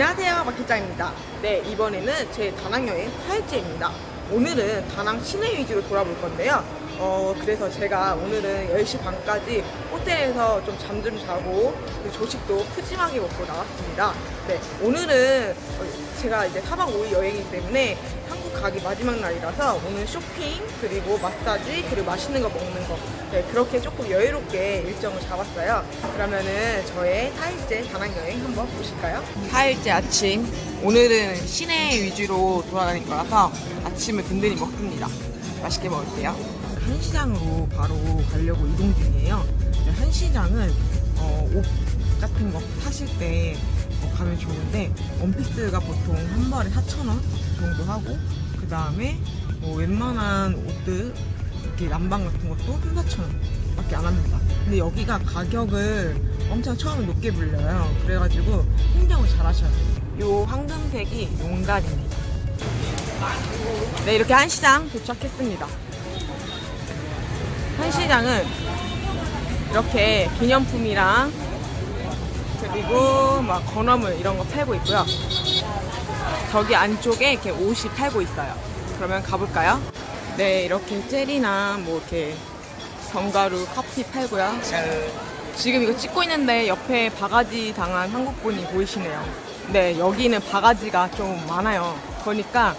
안녕하세요 마키짱입니다. 네 이번에는 제 다낭여행 4일째입니다. 오늘은 다낭 시내 위주로 돌아볼 건데요. 어 그래서 제가 오늘은 10시 반까지 호텔에서 좀 잠 좀 자고 그리고 조식도 푸짐하게 먹고 나왔습니다. 네 오늘은 어, 제가 이제 4박 5일 여행이기 때문에 가기 마지막 날이라서 오늘 쇼핑 그리고 마사지 그리고 맛있는 거 먹는 거. 네, 그렇게 조금 여유롭게 일정을 잡았어요. 그러면은 저의 4일째 다낭 여행 한번 보실까요? 4일째 아침. 오늘은 시내 위주로 돌아다닐 거라서 아침을 든든히 먹습니다. 맛있게 먹을게요. 한시장으로 바로 가려고 이동 중이에요. 네, 한시장은 어, 옷 같은 거 사실 때 어, 가면 좋은데 원피스가 보통 한 벌에 4,000원 정도 하고 그 다음에 뭐 웬만한 옷들 이렇게 남방 같은 것도 3, 4,000원 밖에 안 합니다. 근데 여기가 가격을 엄청 처음에 높게 불려요. 그래가지고 흥정을 잘 하셔야 돼요. 요 황금색이 용갈입니다. 네 이렇게 한시장 도착했습니다. 한시장은 이렇게 기념품이랑 그리고 막 건어물 이런 거 팔고 있고요. 저기 안쪽에 이렇게 옷이 팔고 있어요. 그러면 가볼까요? 네, 이렇게 젤이나 뭐 이렇게 견과류, 커피 팔고요. 지금 이거 찍고 있는데 옆에 바가지 당한 한국분이 보이시네요. 네, 여기는 바가지가 좀 많아요. 그러니까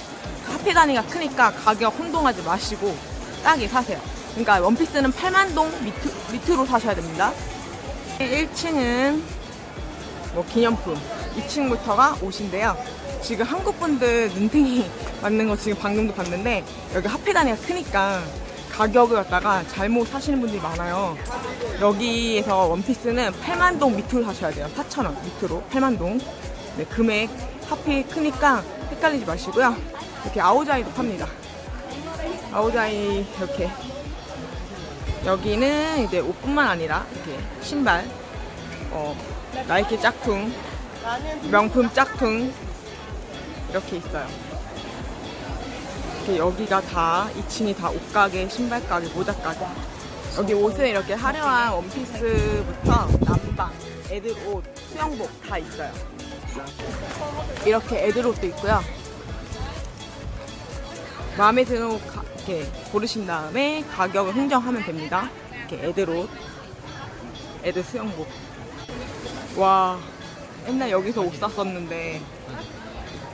카페 단위가 크니까 가격 혼동하지 마시고 싸게 사세요. 그러니까 원피스는 8만 동 밑으, 밑으로 사셔야 됩니다. 1층은 뭐 기념품, 2층부터가 옷인데요. 지금 한국 분들 눈탱이 맞는 거 지금 방금도 봤는데 여기 화폐 단위가 크니까 가격을 갖다가 잘못 사시는 분들이 많아요. 여기에서 원피스는 8만 동 밑으로 사셔야 돼요. 4,000원 밑으로 8만 동. 네, 금액 화폐 크니까 헷갈리지 마시고요. 이렇게 아오자이도 팝니다. 아오자이 이렇게 여기는 이제 옷뿐만 아니라 이렇게 신발, 어, 나이키 짝퉁, 명품 짝퉁 이렇게 있어요. 이렇게 여기가 다 2층이 다 옷가게, 신발가게, 모자가게. 여기 옷은 이렇게 화려한 원피스부터 남방, 애들 옷, 수영복 다 있어요. 이렇게 애들 옷도 있고요. 마음에 드는 옷 가- 이렇게 고르신 다음에 가격을 흥정하면 됩니다. 이렇게 애들 옷, 애들 수영복. 와, 옛날 여기서 옷 샀었는데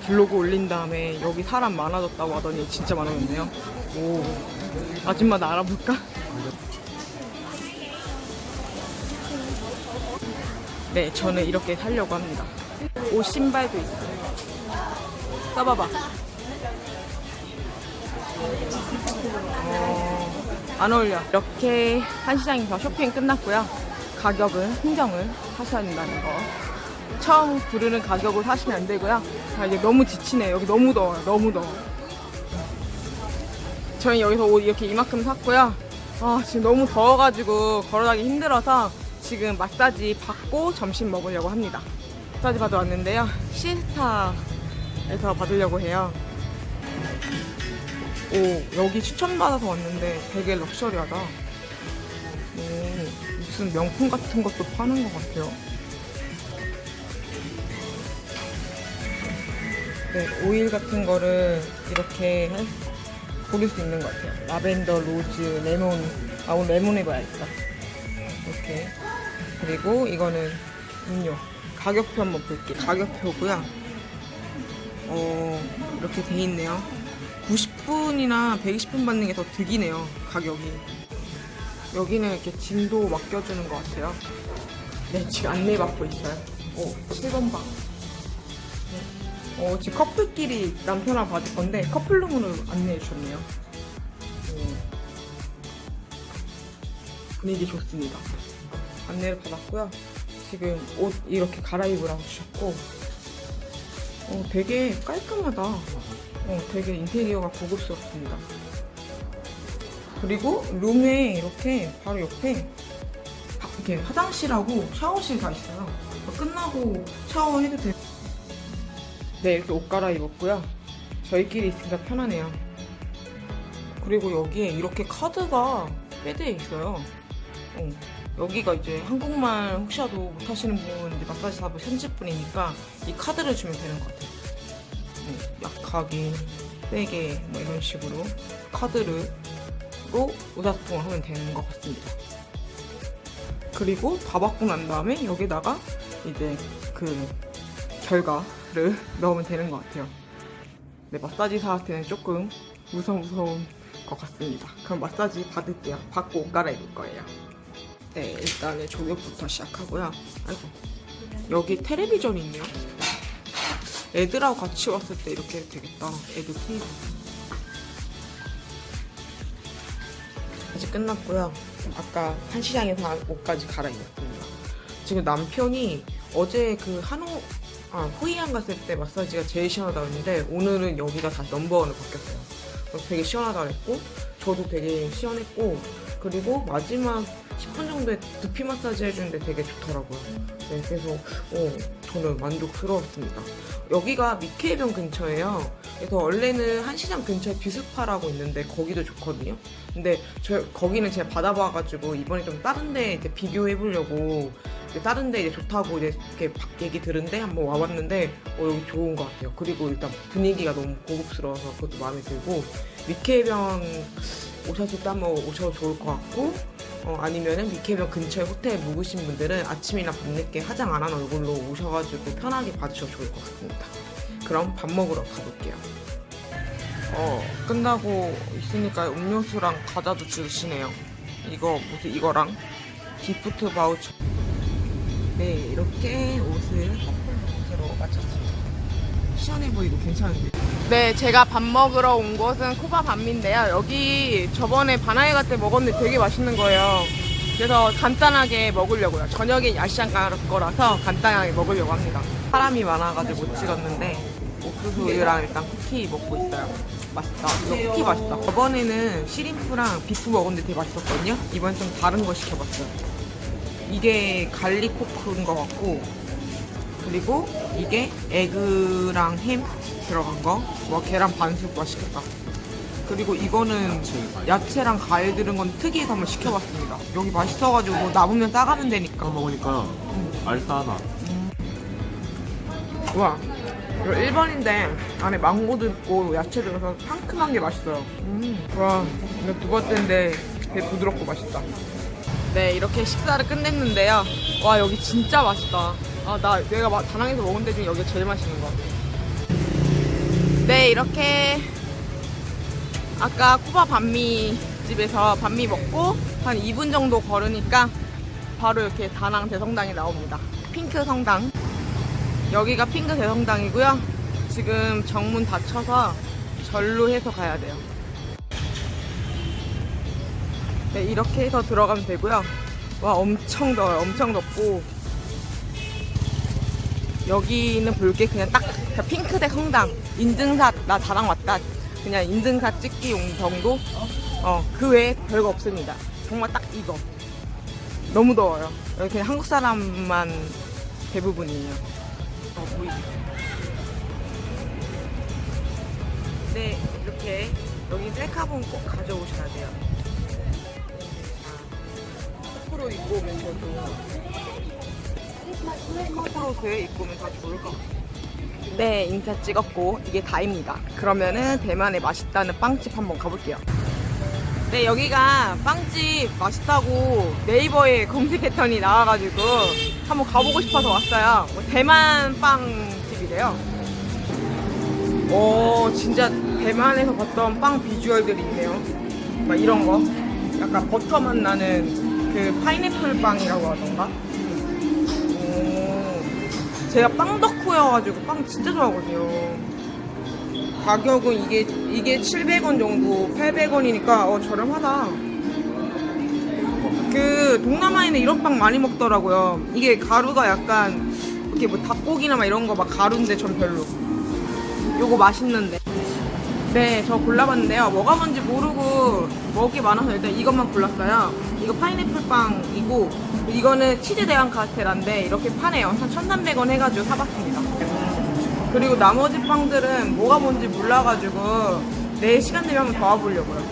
블로그 올린 다음에 여기 사람 많아졌다고 하더니 진짜 많아졌네요. 오, 아줌마 나 알아볼까? 네, 저는 이렇게 살려고 합니다. 옷 신발도 있어요. 써봐봐. 어, 안 어울려. 이렇게 한시장에서 쇼핑 끝났고요. 가격은 흥정을 하셔야 된다는 거. 처음 부르는 가격으로 사시면 안 되고요. 자, 이제 너무 지치네. 여기 너무 더워요. 너무 더워. 저희 여기서 옷 이렇게 이만큼 샀고요. 아, 지금 너무 더워가지고 걸어가기 힘들어서 지금 마사지 받고 점심 먹으려고 합니다. 마사지 받으러 왔는데요. 시스타에서 받으려고 해요. 오, 여기 추천받아서 왔는데 되게 럭셔리하다. 오, 무슨 명품 같은 것도 파는 것 같아요. 네, 오일 같은 거를 이렇게 할- 고를 수 있는 것 같아요. 라벤더, 로즈, 레몬. 아, 오늘 레몬 해봐야겠다. 이렇게. 그리고 이거는 음료. 가격표 한번 볼게요. 가격표고요. 어, 이렇게 돼 있네요. 90분이나 120분 받는 게 더 득이네요. 가격이. 여기는 이렇게 짐도 맡겨주는 것 같아요. 네, 지금 안내 받고 있어요. 오, 7번 방. 어, 지금 커플끼리 남편하고 받을 건데 커플룸으로 안내해 주셨네요. 오. 분위기 좋습니다. 안내를 받았고요. 지금 옷 이렇게 갈아입으라고 주셨고, 어, 되게 깔끔하다. 어, 되게 인테리어가 고급스럽습니다. 그리고 룸에 이렇게 바로 옆에 바- 이렇게 화장실하고 샤워실 다 있어요. 끝나고 샤워해도 되고. 네, 이렇게 옷 갈아입었고요. 저희끼리 있으니까 편하네요. 그리고 여기에 이렇게 카드가 빼드에 있어요. 어, 여기가 이제 한국말 혹시라도 못하시는 분, 이제 마사지 사업 현지분이니까 이 카드를 주면 되는 것 같아요. 네, 약하게, 세게, 뭐 이런 식으로 카드로 의사소통을 하면 되는 것 같습니다. 그리고 다 받고 난 다음에 여기다가 이제 그 결과 를 넣으면 되는 것 같아요. 네, 마사지사한테는 조금 무서무서운 것 같습니다. 그럼 마사지 받을게요. 받고 옷 갈아입을 거예요. 네, 일단은 조격부터 시작하고요. 아이고, 여기 텔레비전이 있네요. 애들하고 같이 왔을 때 이렇게 해도 되겠다. 애들 TV. 이제 끝났고요. 아까 한시장에서 옷까지 갈아입었습니다. 지금 남편이 어제 그 한호 아, 호이안 갔을 때 마사지가 제일 시원하다고 했는데 오늘은 여기가 다시 넘버원으로 바뀌었어요. 되게 시원하다고 했고 저도 되게 시원했고 그리고 마지막 10분 정도에 두피 마사지 해주는데 되게 좋더라고요. 네, 그래서 어, 저는 만족스러웠습니다. 여기가 미케이병 근처예요. 그래서 원래는 한시장 근처에 뷰스파라고 있는데 거기도 좋거든요. 근데 저 거기는 제가 받아봐가지고 이번에 좀 다른 데 이제 비교해보려고 다른 데 이제 좋다고 이제 이렇게 바- 얘기 들은데 한번 와봤는데 어, 여기 좋은 것 같아요. 그리고 일단 분위기가 너무 고급스러워서 그것도 마음에 들고 미케이병 오셨을 때 한번 오셔도 좋을 것 같고 어, 아니면은 미케이병 근처에 호텔 묵으신 분들은 아침이나 밤늦게 화장 안 한 얼굴로 오셔가지고 편하게 봐주셔도 좋을 것 같습니다. 그럼 밥 먹으러 가볼게요. 어, 끝나고 있으니까 음료수랑 과자도 주시네요. 이거, 무슨 이거랑 기프트 바우처. 네, 이렇게 옷을 옷으로 마쳤습니다. 시원해 보이고 괜찮은데. 네, 제가 밥 먹으러 온 곳은 코바 밤인데요. 여기 저번에 바나이 갈때 먹었는데 되게 맛있는 거예요. 그래서 간단하게 먹으려고요. 저녁에 야시장 갈 거라서 간단하게 먹으려고 합니다. 사람이 많아가지고 못 찍었는데 옥수수 우유랑 일단 쿠키 먹고 있어요. 맛있다. 이거 쿠키 맛있다. 저번에는 시림프랑 비프 먹었는데 되게 맛있었거든요. 이번 좀 다른 거 시켜봤어요. 이게 갈릭 포크인 것 같고 그리고 이게 에그랑 햄 들어간 거. 뭐 계란 반숙 맛있겠다. 그리고 이거는 야채랑 과일 들은 건 특이해서 한번 시켜봤습니다. 여기 맛있어가지고 뭐 남으면 싸가면 되니까. 먹으니까 알싸하다. 와, 이거 1번인데 안에 망고도 있고 야채 들어서 상큼한 게 맛있어요. 음, 와, 이거 두 번째인데 되게 부드럽고 맛있다. 네, 이렇게 식사를 끝냈는데요. 와, 여기 진짜 맛있다. 아, 나 내가 마- 다낭에서 먹은 데 중에 여기가 제일 맛있는 것 같아. 네, 이렇게 아까 쿠바 반미 집에서 반미 먹고 한 2분 정도 걸으니까 바로 이렇게 다낭 대성당이 나옵니다. 핑크 성당. 여기가 핑크 대성당이고요. 지금 정문 닫혀서 절로 해서 가야 돼요. 네, 이렇게 해서 들어가면 되고요. 와, 엄청 더워요. 엄청 덥고. 여기는 볼 게 그냥 딱 그냥 핑크색 성당. 인증샷, 나 다낭 왔다. 그냥 인증샷 찍기 용 정도? 어, 그 외에 별거 없습니다. 정말 딱 이거. 너무 더워요. 여기 그냥 한국 사람만 대부분이에요. 어, 보이죠? 네, 이렇게 여기 셀카봉 꼭 가져오셔야 돼요. 거꾸로 입고 오면 같아요. 거꾸로 돼 입고 오면 더 좋을 것 같아요. 네, 인사 찍었고 이게 다입니다. 그러면은 대만의 맛있다는 빵집 한번 가볼게요. 네, 여기가 빵집 맛있다고 네이버에 검색했더니 나와가지고 한번 가보고 싶어서 왔어요. 뭐 대만 빵집이래요. 오, 진짜 대만에서 봤던 빵 비주얼들이 있네요. 막 이런 거. 약간 버터 맛 나는 그 파인애플 빵이라고 하던가. 오, 제가 빵 덕후여가지고 빵 진짜 좋아하거든요. 가격은 이게 이게 700원 정도, 800원이니까 어 저렴하다. 그 동남아에는 이런 빵 많이 먹더라고요. 이게 가루가 약간 이렇게 뭐 닭고기나 막 이런 거 막 가루인데 전 별로. 요거 맛있는데. 네, 저 골라봤는데요. 뭐가 뭔지 모르고 게 많아서 일단 이것만 골랐어요. 이거 파인애플 빵이고 이거는 치즈 대왕 카스테라인데 이렇게 파네요. 한 1,300원 해가지고 사봤습니다. 그리고 나머지 빵들은 뭐가 뭔지 몰라가지고 내일 시간 되면 한번 더 와보려고요.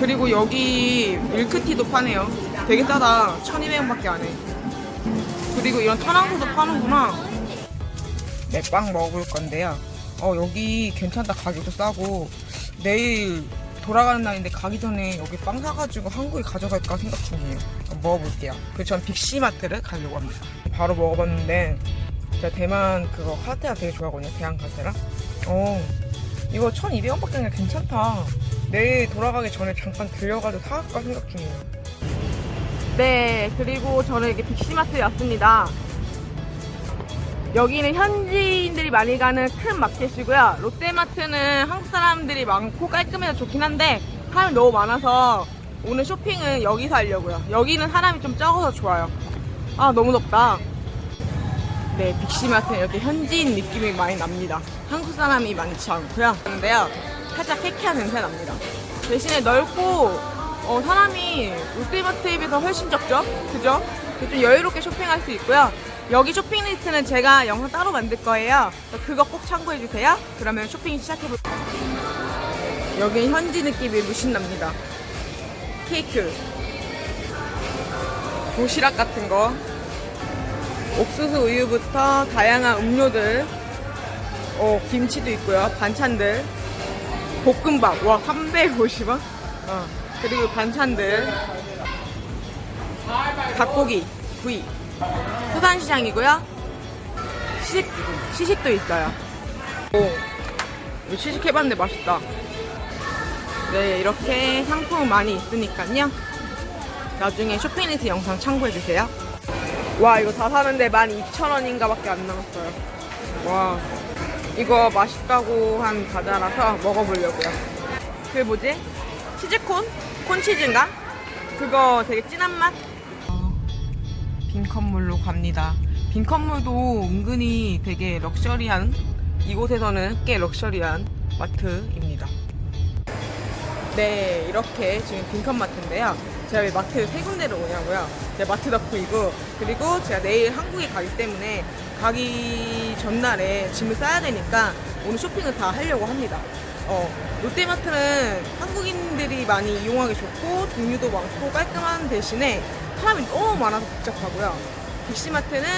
그리고 여기 밀크티도 파네요. 되게 싸다. 1200원밖에 안 해. 그리고 이런 타랑소도 파는구나. 네, 빵 먹을 건데요. 어, 여기 괜찮다. 가격도 싸고. 내일 돌아가는 날인데 가기 전에 여기 빵 사가지고 한국에 가져갈까 생각 중이에요. 먹어볼게요. 그리고 전 빅시마트를 가려고 합니다. 바로 먹어봤는데, 제가 대만 그거 카스테라 되게 좋아하거든요. 대한 카스테라. 어, 이거 1200원밖에 안 돼. 괜찮다. 내일 돌아가기 전에 잠깐 들려가지고 사갈까 생각 중이에요. 네, 그리고 저는 이렇게 빅시마트에 왔습니다. 여기는 현지인들이 많이 가는 큰 마켓이고요. 롯데마트는 한국 사람들이 많고 깔끔해서 좋긴 한데 사람이 너무 많아서 오늘 쇼핑은 여기서 하려고요. 여기는 사람이 좀 적어서 좋아요. 아 너무 덥다. 네, 빅시마트는 이렇게 현지인 느낌이 많이 납니다. 한국 사람이 많지 않고요. 근데요, 살짝 쾌쾌한 냄새 납니다. 대신에 넓고 어, 사람이 롯데마트에 비해서 훨씬 적죠? 그죠? 좀 여유롭게 쇼핑할 수 있고요. 여기 쇼핑 리스트는 제가 영상 따로 만들 거예요. 그거 꼭 참고해 주세요. 그러면 쇼핑 시작해 볼게요. 여기 현지 느낌이 무신 납니다. 케이크, 도시락 같은 거, 옥수수 우유부터 다양한 음료들, 어, 김치도 있고요. 반찬들, 볶음밥, 와, 350원? 어, 그리고 반찬들, 닭고기, 구이, 수산시장이고요. 시식, 시식도 있어요. 오, 시식해봤는데 맛있다. 네, 이렇게 상품 많이 있으니까요. 나중에 쇼핑리스트 영상 참고해주세요. 와, 이거 다 사는데 12,000원인가 밖에 안 남았어요. 와, 이거 맛있다고 한 과자라서 먹어보려고요. 그게 뭐지? 치즈콘? 콘치즈인가? 그거 되게 진한 맛? 빈컨물로 갑니다. 빈컨물도 은근히 되게 럭셔리한, 이곳에서는 꽤 럭셔리한 마트입니다. 네, 이렇게 지금 빈컨 마트인데요. 제가 왜 마트를 세 군데를 오냐고요. 제가 마트 덕후이고, 그리고 제가 내일 한국에 가기 때문에 가기 전날에 짐을 싸야 되니까 오늘 쇼핑을 다 하려고 합니다. 어, 롯데마트는 한국인 들이 많이 이용하기 좋고, 종류도 많고, 깔끔한 대신에 사람이 너무 많아서 복잡하고요. 빅시마트는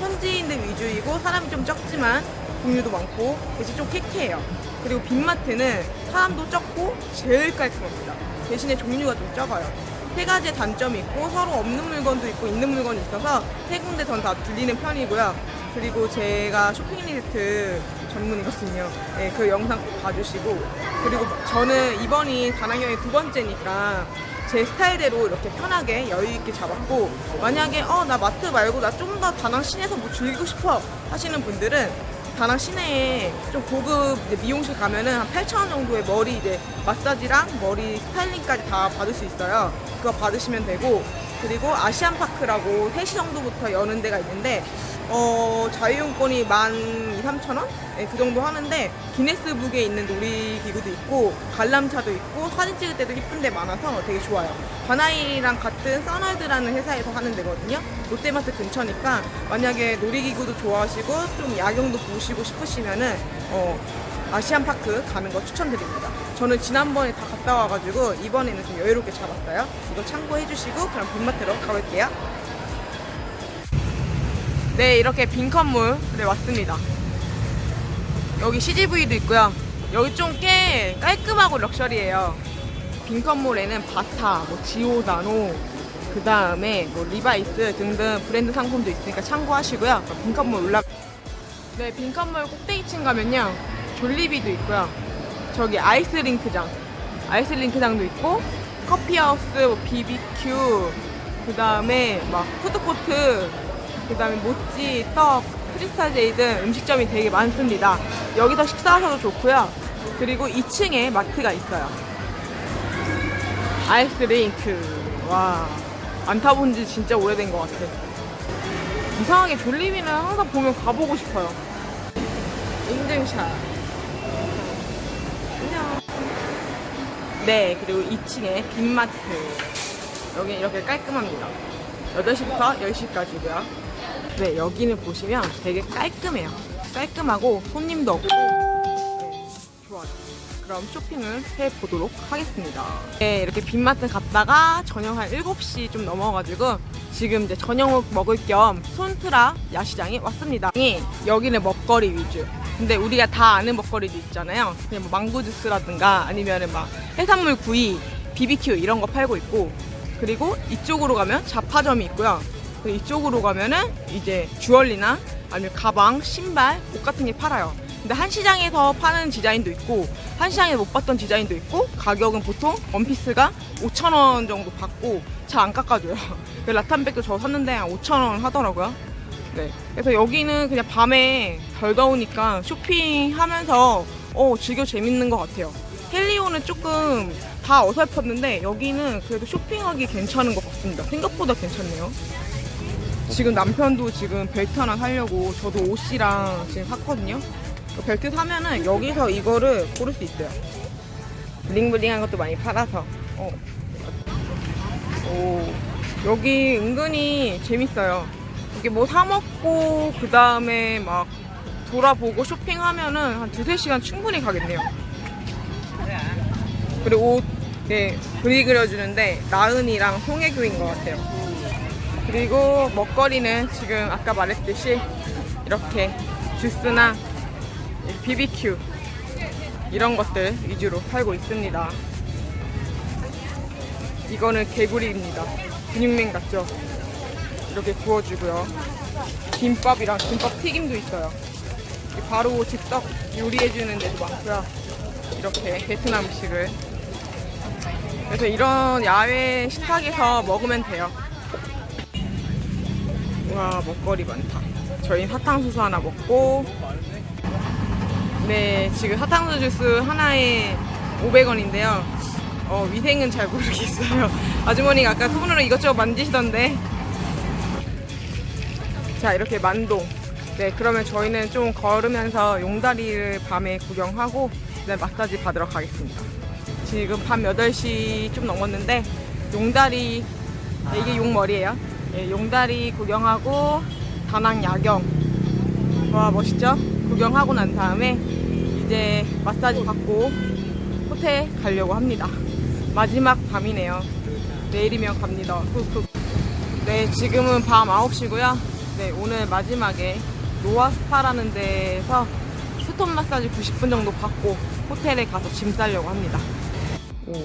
현지인들 위주이고, 사람이 좀 적지만, 종류도 많고, 대신 좀 쾌쾌해요. 그리고 빅마트는 사람도 적고, 제일 깔끔합니다. 대신에 종류가 좀 적어요. 세 가지의 단점이 있고 서로 없는 물건도 있고 있는 물건이 있어서 세 군데 전 다 들리는 편이고요. 그리고 제가 쇼핑 리스트 전문이거든요. 네, 그 영상 꼭 봐주시고 그리고 저는 이번이 다낭여행 두 번째니까 제 스타일대로 이렇게 편하게 여유 있게 잡았고 만약에 어 나 마트 말고 나 좀 더 다낭 시내에서 뭐 즐기고 싶어 하시는 분들은 다낭 시내에 좀 고급 미용실 가면은 한 8,000원 정도의 머리 이제 마사지랑 머리 스타일링까지 다 받을 수 있어요. 그거 받으시면 되고 그리고 아시안 파크라고 3시 정도부터 여는 데가 있는데 어, 자유용권이 만 2, 3천 원? 네, 그 정도 하는데 기네스북에 있는 놀이기구도 있고 관람차도 있고 사진 찍을 때도 이쁜 데 많아서 되게 좋아요. 바나이랑 같은 써널드라는 회사에서 하는 데거든요. 롯데마트 근처니까 만약에 놀이기구도 좋아하시고 좀 야경도 보시고 싶으시면은 어, 아시안 파크 가는 거 추천드립니다. 저는 지난번에 다 갔다 와가지고 이번에는 좀 여유롭게 잡았어요. 이거 참고해주시고 그럼 빅마트로 가볼게요. 네, 이렇게 빈컨물에 왔습니다. 여기 CGV도 있고요. 여기 좀 꽤 깔끔하고 럭셔리해요. 빈컨몰에는 바타, 뭐 지오다노, 그 다음에 뭐 리바이스 등등 브랜드 상품도 있으니까 참고하시고요. 빈컨몰 올라. 네, 빈컨몰 꼭대기층 가면요. 졸리비도 있고요. 저기 아이스링크장, 아이스링크장도 있고 커피하우스, 뭐 BBQ, 그 다음에 막 푸드코트, 그 다음에 모찌, 떡, 크리스탈 제이 등 음식점이 되게 많습니다. 여기서 식사하셔도 좋고요. 그리고 2층에 마트가 있어요. 아이스링크. 와, 안 타본 지 진짜 오래된 것 같아. 이상하게 졸리비는 항상 보면 가보고 싶어요. 인증샷. 안녕. 네, 그리고 2층에 빈마트. 여기 이렇게 깔끔합니다. 8시부터 10시까지고요. 네, 여기는 보시면 되게 깔끔해요. 깔끔하고 손님도 없고 네, 좋아요. 그럼 쇼핑을 해보도록 하겠습니다. 네, 이렇게 빈마트 갔다가 저녁 한 7시 좀 넘어가지고 지금 이제 저녁 먹을 겸 손트라 야시장에 왔습니다. 여기는 먹거리 위주. 근데 우리가 다 아는 먹거리도 있잖아요. 그냥 뭐 망고 주스라든가 아니면은 막 해산물 구이, BBQ 이런 거 팔고 있고 그리고 이쪽으로 가면 잡화점이 있고요. 그리고 이쪽으로 가면은 이제 주얼리나 아니면 가방, 신발, 옷 같은 게 팔아요. 근데 한 시장에서 파는 디자인도 있고 한 시장에 못 봤던 디자인도 있고 가격은 보통 원피스가 5천 원 정도 받고 잘 안 깎아줘요. 그 라탄백도 저 샀는데 한 5천 원 하더라고요. 네. 그래서 여기는 그냥 밤에 덜 더우니까 쇼핑하면서 어, 즐겨 재밌는 것 같아요. 헬리오는 조금 다 어설펐는데 여기는 그래도 쇼핑하기 괜찮은 것 같습니다. 생각보다 괜찮네요. 지금 남편도 지금 벨트 하나 사려고 저도 옷이랑 지금 샀거든요. 그 벨트 사면은 여기서 이거를 고를 수 있어요. 블링블링한 것도 많이 팔아서. 어. 오. 여기 은근히 재밌어요. 이게 뭐 사먹고 그 다음에 막 돌아보고 쇼핑하면은 한 두세 시간 충분히 가겠네요. 그리고 옷, 네, 그리 그려주는데 나은이랑 송혜교인 것 같아요. 그리고 먹거리는 지금 아까 말했듯이 이렇게 주스나 BBQ 이런 것들 위주로 팔고 있습니다. 이거는 개구리입니다. 근육맨 같죠? 이렇게 구워주고요. 김밥이랑 김밥 튀김도 있어요. 바로 즉석 요리해주는 데도 많고요. 이렇게 베트남 음식을. 그래서 이런 야외 식탁에서 먹으면 돼요. 와 먹거리 많다. 저희 사탕수수 하나 먹고 네 지금 사탕수수 주스 하나에 500원인데요. 어, 위생은 잘 모르겠어요. 아주머니가 아까 손으로 이것저것 만지시던데. 자 이렇게 만동. 네 그러면 저희는 좀 걸으면서 용다리를 밤에 구경하고 네, 마사지 받으러 가겠습니다. 지금 밤 8시 좀 넘었는데 용다리 네, 이게 용머리예요. 예, 용다리 구경하고 다낭 야경 와 멋있죠? 구경하고 난 다음에 이제 마사지 받고 호텔 가려고 합니다. 마지막 밤이네요. 내일이면 갑니다. 네, 지금은 밤 9시고요. 네, 오늘 마지막에 노아 스파라는 데에서 스톤 마사지 90분 정도 받고 호텔에 가서 짐 싸려고 합니다. 오,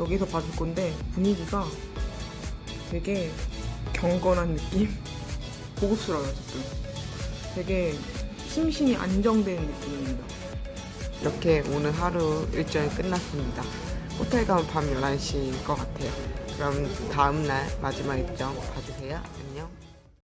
여기서 받을 건데 분위기가 되게 경건한 느낌? 고급스러워요, 조금. 되게 심신이 안정되는 느낌입니다. 이렇게 오늘 하루 일정이 끝났습니다. 호텔 가면 밤 11시일 것 같아요. 그럼 다음날 마지막 일정 봐주세요. 안녕.